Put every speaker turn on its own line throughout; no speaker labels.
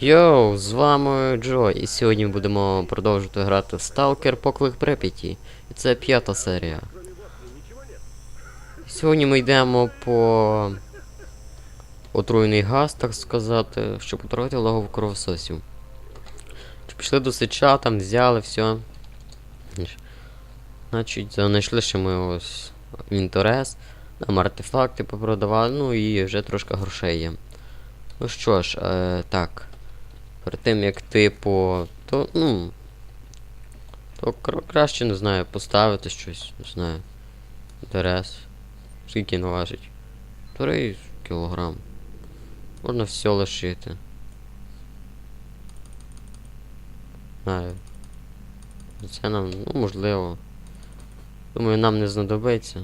Йоу, з вами Джо, і сьогодні будемо продовжувати грати в Stalker Поклик Прип'яті. І це п'ята серія. Сьогодні ми йдемо по отруєний газ, так сказати, щоб отруїти логово кровососів. Пішли до сича, там взяли все. Значить, знайшли ще ми ось інтерес, там артефакти попродавали, ну і вже трошки грошей є. Ну що ж, е, так. Перед тим як типу. То, ну. То краще, не знаю, поставити щось, не знаю. Інтерес. Скільки він важить? 3 кілограм. Можна все лишити. Знаю. Це нам, ну, можливо. Думаю, нам не знадобиться.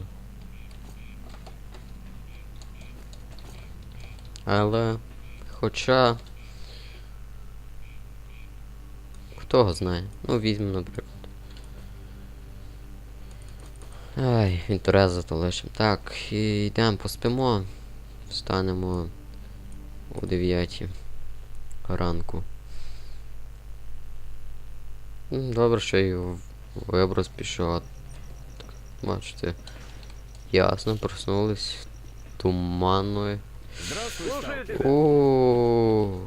Але. Хоча. Хто його знає? Ну, візьмемо, наприклад. Ай, інтерес то лишим. Так, і йдемо поспимо. Встанемо о 9 ранку. Добре, що і виброс пішов. Бачите. Ясно, проснулись. Туманною.
Здравствуй, Слушай,
О.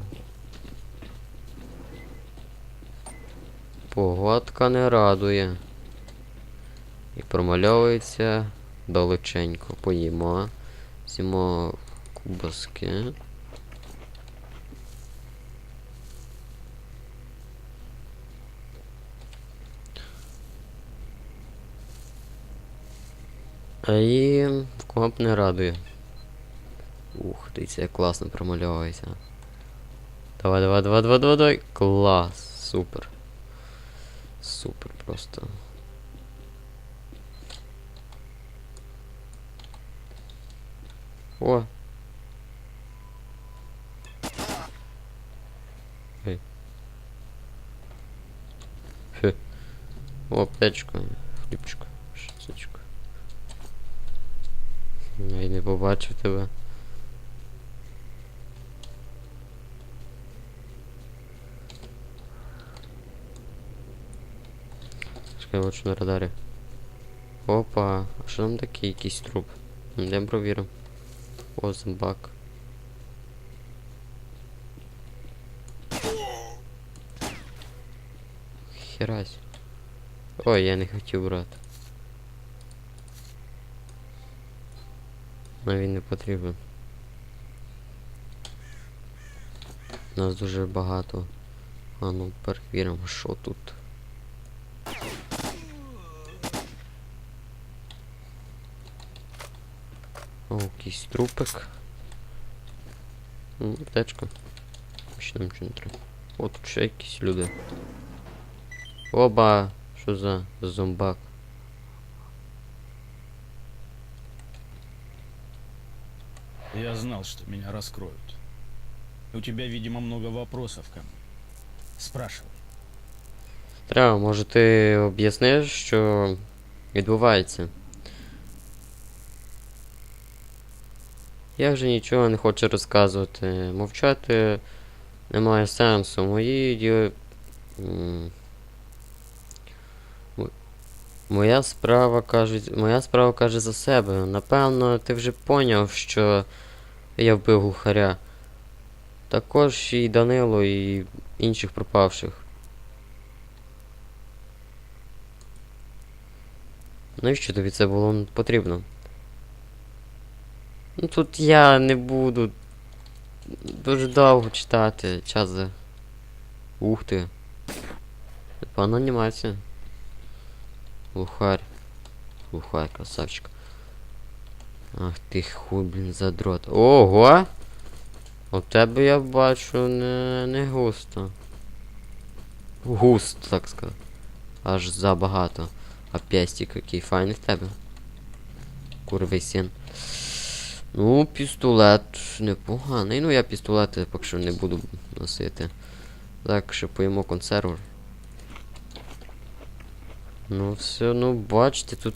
Погодка не радує. І промальовується далеченько. Поїмо. З'їмо кубаски. А і комп не радує. Ух, дивіться, як класно промальовується. Давай, давай, давай, давай, давай, давай. Клас. Супер. Супер просто. О. Ей. Фе. О, аптечка. Хлібчик. Шицечка. Я не побачив тебе. Чекай, що на радарі. Опа, а що там такий якийсь труп? Йдемо провіримо. О, зомбак. Херась. Ой, я не хотів брати. Но він не потрібен. Нас дуже багато. А ну перевіримо, що тут. якийсь трупик. Ну, аптечка. Ще нам нічого не треба. О, тут ще якісь люди. Оба! Що за зомбак?
Я знал, что меня раскроют. У тебя, видимо, много вопросов ко мне. Спрашивай.
Треба, може ти об'ясниш, що відбувається? Я вже нічого не хочу розказувати. Мовчати немає сенсу. Мої ді... Моя справа кажуть. Моя справа каже за себе. Напевно, ти вже поняв, що я вбив глухаря. Також і Данило, і інших пропавших. Навіщо тобі це було потрібно? Ну тут я не буду дуже довго читати. Час за. Ух ти. Пана анімація. Глухарь. Глухарь, красавчик. Ах ти хуй, блін, задрот. Ого! У тебе я бачу не, не густо. Густо, так сказати. Аж забагато. А пестик який файний в тебе. Курвий син. Ну, пістолет непоганий. Ну я пістолети поки що не буду носити. Так, ще поїмо консерву. Ну все, ну бачите, тут.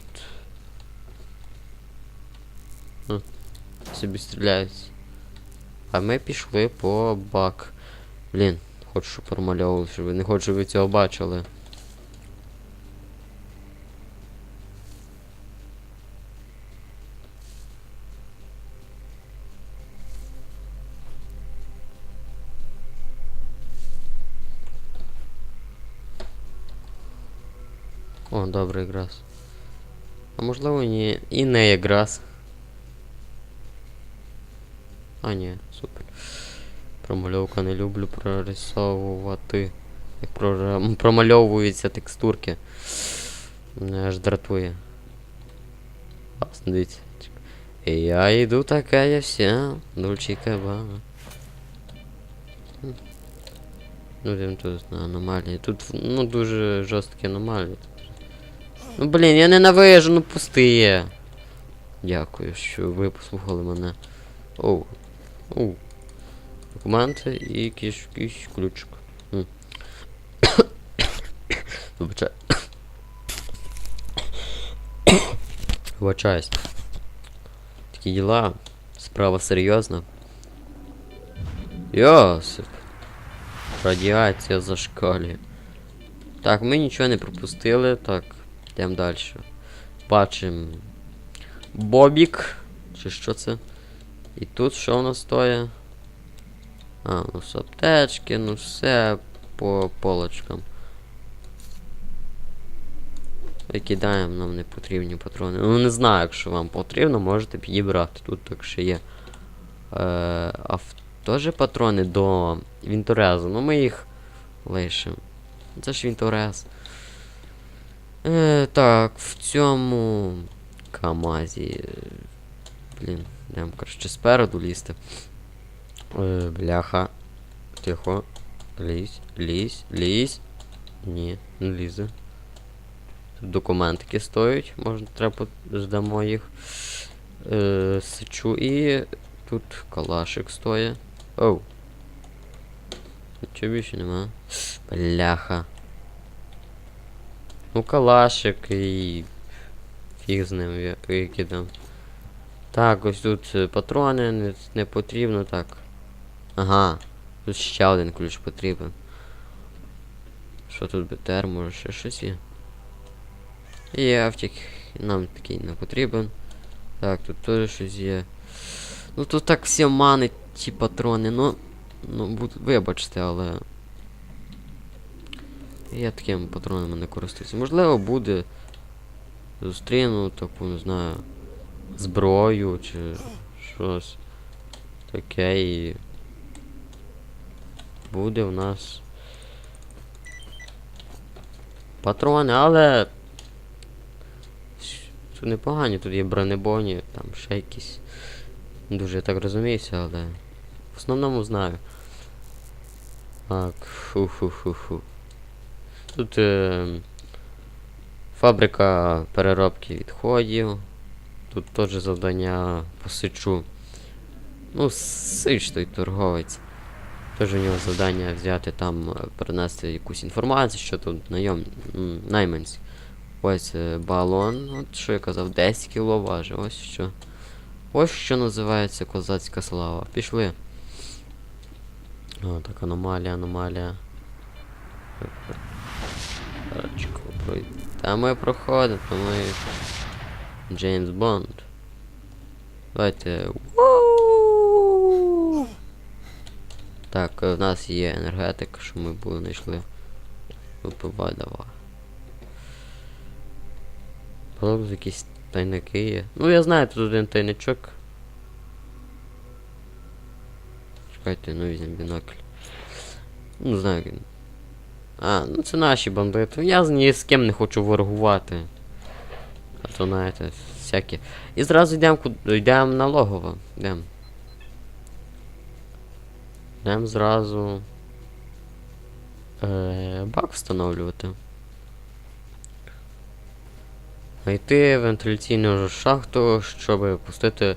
Hm, собі стріляють. А ми пішли по бак. Блін, хочу, щоб промальовували, щоб ви не хочу, щоб ви цього бачили. О, добре якраз. А можливо ні. І не якраз. А, ні, супер. Промальовка не люблю прорисовувати. Як прора- промальовуються текстурки. Мене аж дратує. Класно, дивіться. І я йду така я вся. Дольче кабана. Ну, йдемо тут на аномалії. Тут ну дуже жорсткі аномалії. Ну блін, я ненавижу, ну пусти. Дякую, що ви послухали мене. Оу. Оу. Документи і якийсь, якийсь ключик. Вибачай. Вибачаюсь. Такі діла. Справа серйозна. Йосип. Радіація зашкалює. Так, ми нічого не пропустили. Так, йдемо далі. Бачимо. Бобік. Чи що це? І тут що у нас стоїть? А, ну з аптечки, ну все по полочкам. Викидаємо нам не потрібні патрони. Ну не знаю, якщо вам потрібно, можете підібрати. Тут так ще є. Е, а в теж патрони до Вінторезу. Ну ми їх лишимо. Це ж Вінторез. Е, так, в цьому Камазі. Блін, йдемо, коротше, спереду лізти. Е, бляха. Тихо. Лізь, лізь, лізь. Ні, не лізе. Тут документики стоять, можна треба здамо їх. Е, сичу і тут калашик стоїть. Оу. Нічого більше нема. Бляха. Ну, калашик і. Фіг з ним викидам. Так, ось тут е, патрони не, потрібно так. Ага. Тут ще один ключ потрібен. Що тут БТР, може ще щось є? Є автік, нам такий не потрібен. Так, тут теж щось є. Ну тут так всі манить ті патрони, ну. Ну, вибачте, але. Я такими патронами не користуюся. Можливо, буде. Зустріну таку, не знаю. Зброю чи щось таке і. Буде в нас. Патрони, але. Тут непогані, тут є бронебойні, там ще якісь. Дуже я так розуміюся, але. В основному знаю. Так, фу-фу-фу-фу. Тут е, фабрика переробки відходів. Тут теж завдання посичу. Ну, сич той торговець. Теж у нього завдання взяти там, е, перенести якусь інформацію, що тут найом... найманці. Ось е, балон, от що я казав, 10 кіло важить, ось що. Ось що називається козацька слава. Пішли. О, так, аномалія, аномалія. Рачку пройти. Та ми проходимо, то ми. Джеймс Бонд. Давайте. Так, е, в нас є енергетик, що ми були знайшли. Випивай давай. Продукт якісь тайники є. Ну я знаю, тут один тайничок. Чекайте, ну візьмемо бінокль. Ну, знаю. А, ну це наші бандити. Я ні з ким не хочу ворогувати. А то знаєте, всякі. І зразу йдемо. Йдемо на логово. Йдемо. Йдемо зразу. Е, бак встановлювати. Знайти вентиляційну шахту, щоб пустити.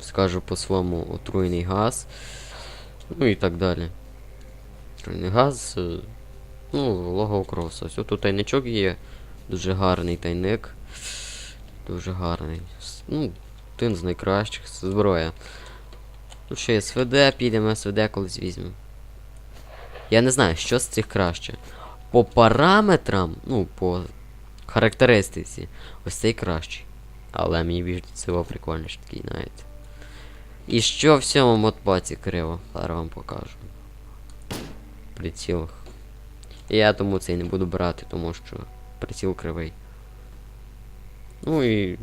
Скажу по-своєму отруйний газ. Ну і так далі. Газ. е, Ну, лого кроса. Ось тут тайничок є. Дуже гарний тайник. Дуже гарний. Ну, один з найкращих зброя. Ну що, СВД, підемо, СВД колись візьмемо. Я не знаю, що з цих краще. По параметрам, ну, по характеристиці, ось цей кращий. Але мені більш цього прикольніше такий, знаєте. І що в цьому модпаці криво? Зараз вам покажу. Приціл. Я тому цей не буду брати, тому що приціл кривий. Ну і.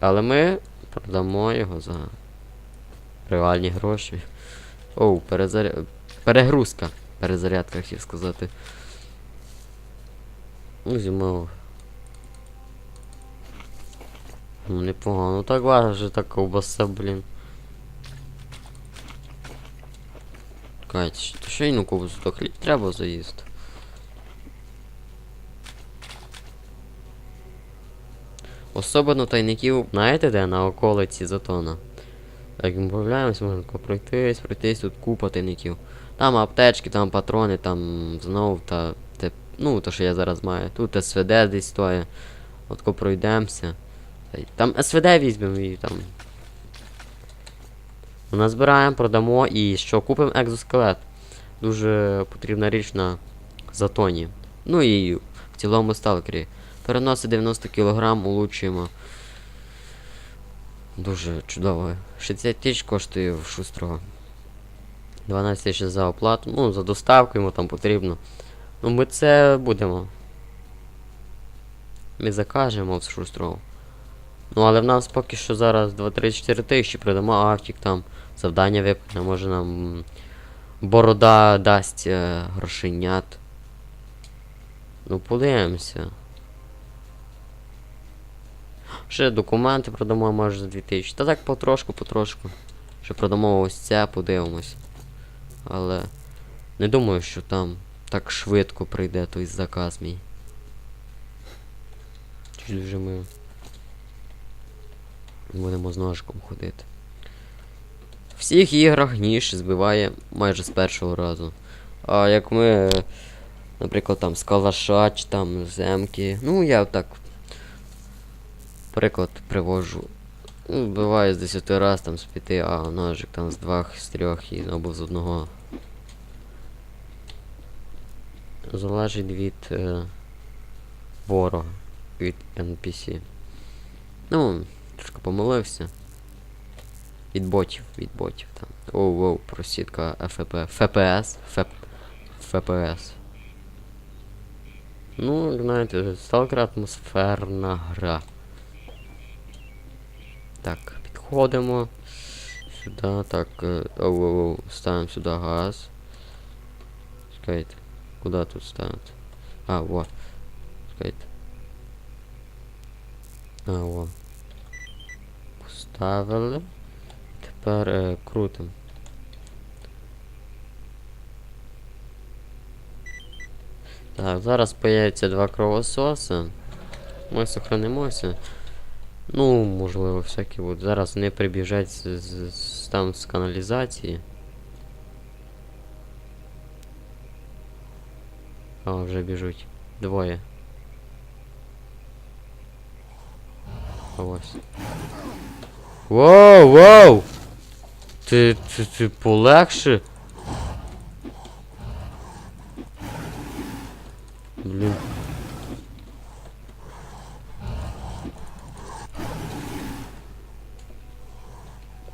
Але ми продамо його за реальні гроші. Оу, перезаря... перегрузка. Перезарядка, хотів сказати. Ну, зимов. Ну, непогано. Так важко, так ковбаса, блін. Кать, то що й на ковбасу, то хліб треба заїсти. Особливо тайників, знаєте де? На околиці Затона. Як ми появляємось, можна пройтись, пройтись, тут купа тайників. Там аптечки, там патрони, там знов та. Те, ну, то, що я зараз маю. Тут СВД десь стоїть. Отко пройдемося. Та Там СВД візьмемо і там. Назбираємо, продамо і що, купимо екзоскелет. Дуже потрібна річ на затоні. Ну і в цілому сталкері. Переносить 90 кг, улучшуємо. Дуже чудово. 60 тисяч коштує в шустрого. 12 тисяч за оплату. Ну, за доставку йому там потрібно. Ну, ми це будемо. Ми закажемо в шустрого. Ну, але в нас поки що зараз 2-3-4 тисячі продамо автік там. Завдання виконає, може нам борода дасть е, грошенят. Ну, подивимося. Ще документи продамо, може за 2000. Та так потрошку, потрошку. Ще продамо ось це, подивимось. Але не думаю, що там так швидко прийде той заказ мій. Чи вже ми будемо з ножиком ходити. В всіх іграх ніж збиває майже з першого разу. А як ми, наприклад, там з калаша чи там з емки, ну я так приклад привожу. Ну, з 10 раз, там з 5, а ножик там з 2, з 3 і або з одного. Залежить від е, ворога, від NPC. Ну, трошки помилився. Від ботів, від ботів там. Оу, оу, просітка ФП. ФПС. ФП, ФПС. Ну, знаєте, сталкер атмосферна гра. Так, підходимо. Сюди, так, е, оу, оу, оу, ставимо сюди газ. Чекайте, куди тут ставити? А, во. Чекайте. А, во. Поставили. Тепер е, крутим. Так, зараз появляться два кровососи. Ми сохранимося. Ну, можливо, всякі будуть. Зараз вони прибіжать з, з, з- там з каналізації. А, вже біжуть. Двоє. Ось. Воу, воу! Ти, ти, ти полегше? Блін.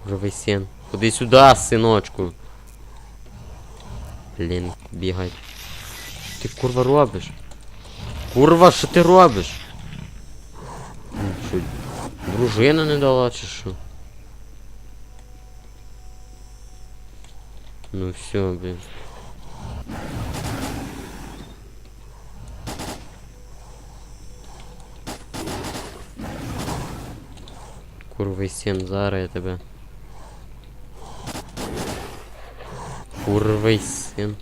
Курвий син. Ходи сюди, синочку. Блін, бігай. Ти курва робиш? Курва, що ти робиш? Дружина не дала чи що? Ну все, блін. Курвий син, зараз я тебе. Курвий син.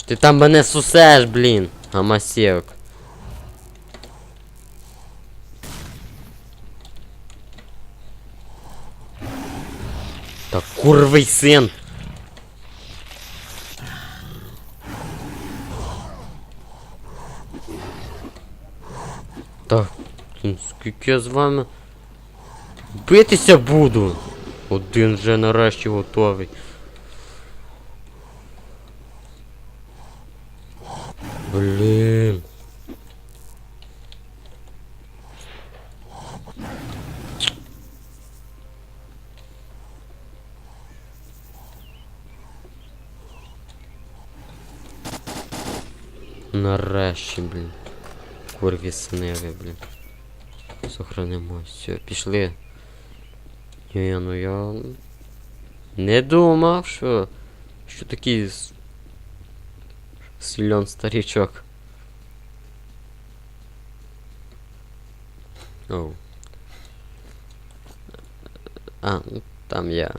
Що ти там мене сусеш, блін, гамасєвк. Та курвий син. Так, скільки я з вами битися буду? Один вже нарешті готовий. Блін. Нарешті, блін. Курві синеві, блін. Сохранимо. Все, пішли. Ні, ну я не думав, що. Що такий с- сильон старічок. Оу. А, ну там я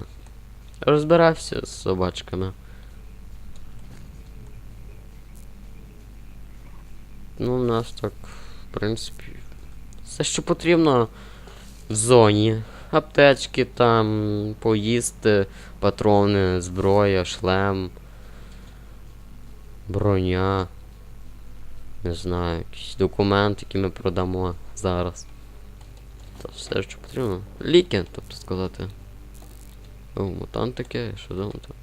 розбирався з собачками. Ну, у нас так, в принципі, все, що потрібно в зоні. Аптечки там, поїсти, патрони, зброя, шлем, броня. Не знаю, якісь документи, які ми продамо зараз. Та все, що потрібно. Ліки, тобто сказати. О, мутантики, що за мутанти?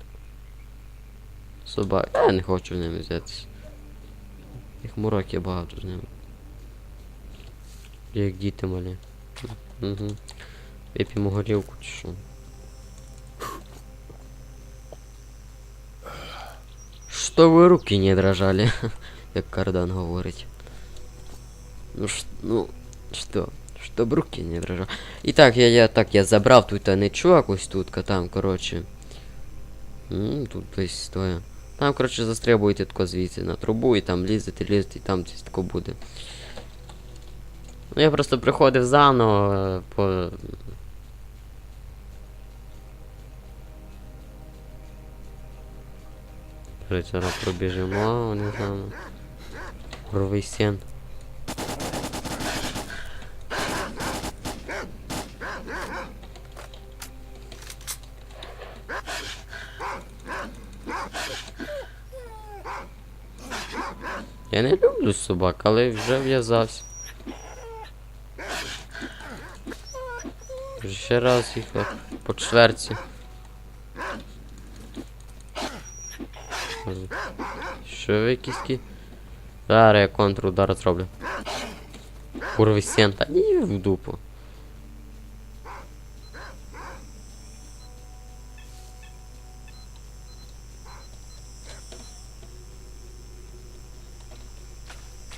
Собаки. Я не хочу з ними взятися. Їх мурак є багато з ними. Як діти малі. Угу. Вип'ємо горілку чи що. Чтобы руки не дрожали, як Кардан говорить. Ну ш, ну, что? Щоб руки не дрожали. І так, я, я так, я забрав тут тайничок, ось тут, там, коротше. М, тут десь стоя. Там, коротше, застрибуєте тако звідси на трубу і там лізете, лізете, і там десь тако буде. Ну я просто приходив заново е, по. Короче, зараз пробіжимо, вони там. Ровий сін. Я не люблю собак, але вже в'язався. Ще раз їх по чверці. Що ви якісь кі? Зараз я контрудар зроблю. Курвий сен, ні в дупу.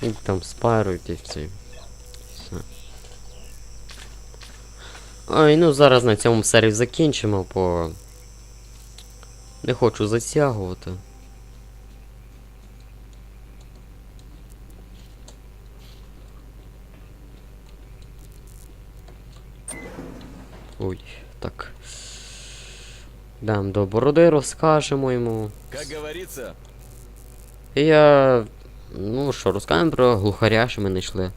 І там спарують і все. Ой, ну зараз на цьому серії закінчимо, бо не хочу затягувати. Ой, так. Дам до бороди, розкажемо йому.
Как говорится,
І я. Ну що, розкажемо про глухаря, що ми знайшли.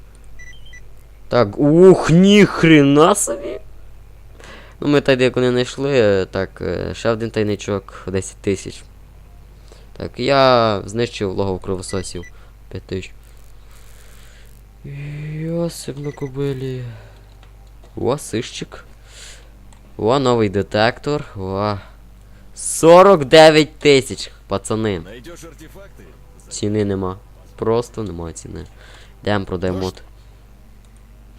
Так, ух, ніхрена собі! Ну ми так як не знайшли, так, е, ще один тайничок 10 тисяч. Так, я знищив логово кровососів 5 тисяч. Йосип на кобилі. О, сищик. О, новий детектор. О. 49 тисяч, пацани. Ціни нема. Просто нема ціни. Йдемо продаємо мод.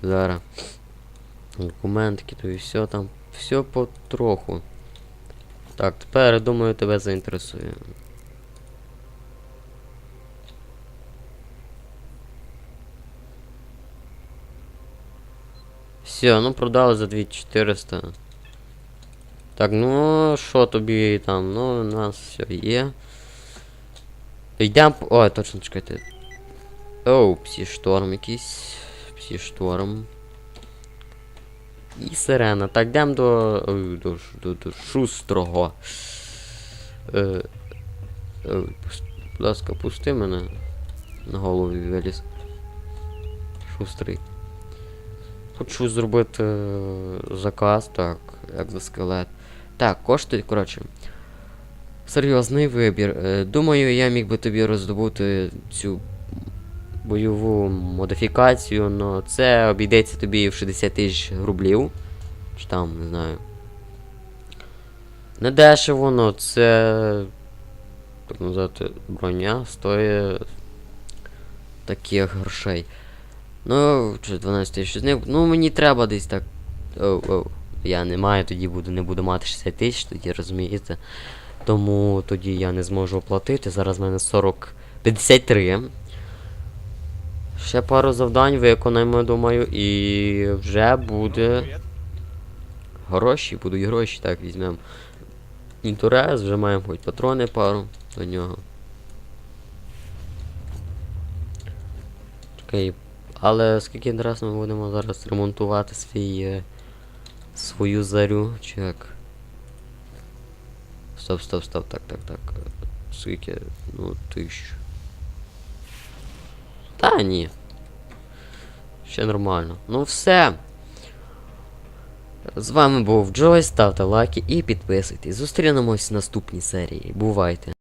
Зараз. Документики, то і все там. Все потроху. Так, тепер я думаю тебе заінтересує. Все, ну продали за 2400. Так, ну що тобі там? Ну, у нас все є. Йдемо. по- Ой, точно чекайте. Оу, псі-шторм якийсь. Псі-шторм. І сирена. Так, йдемо до. До, до, до шустрого. Е, е, будь ласка, пусти мене. На голову виліз. Шустрий. Хочу зробити е, заказ, так, як за скелет. Так, коштує, коротше. Серйозний вибір. Е, Думаю, я міг би тобі роздобути цю бойову модифікацію, але це обійдеться тобі в 60 тисяч рублів. Чи там, не знаю. Не дешево, но це. Так називати, броня стоїть таких грошей. Ну, чи 12 тисяч з них. Ну, мені треба десь так. Оу, оу. Я не маю, тоді буду, не буду мати 60 тисяч, тоді розумієте. Тому тоді я не зможу оплатити. Зараз в мене 40. 53. Ще пару завдань виконаємо, думаю, і вже буде. Гроші, будуть гроші, так, візьмемо. Інтерес, вже маємо хоч патрони пару до нього. Окей. Але скільки інтересно ми будемо зараз ремонтувати свій. Свою зарю, чи? Стоп, стоп, стоп, так, так, так. Скільки? Ну, тисячу. Та ні. Ще нормально. Ну все. З вами був Джой, ставте лайки і підписуйтесь. Зустрінемось в наступній серії. Бувайте!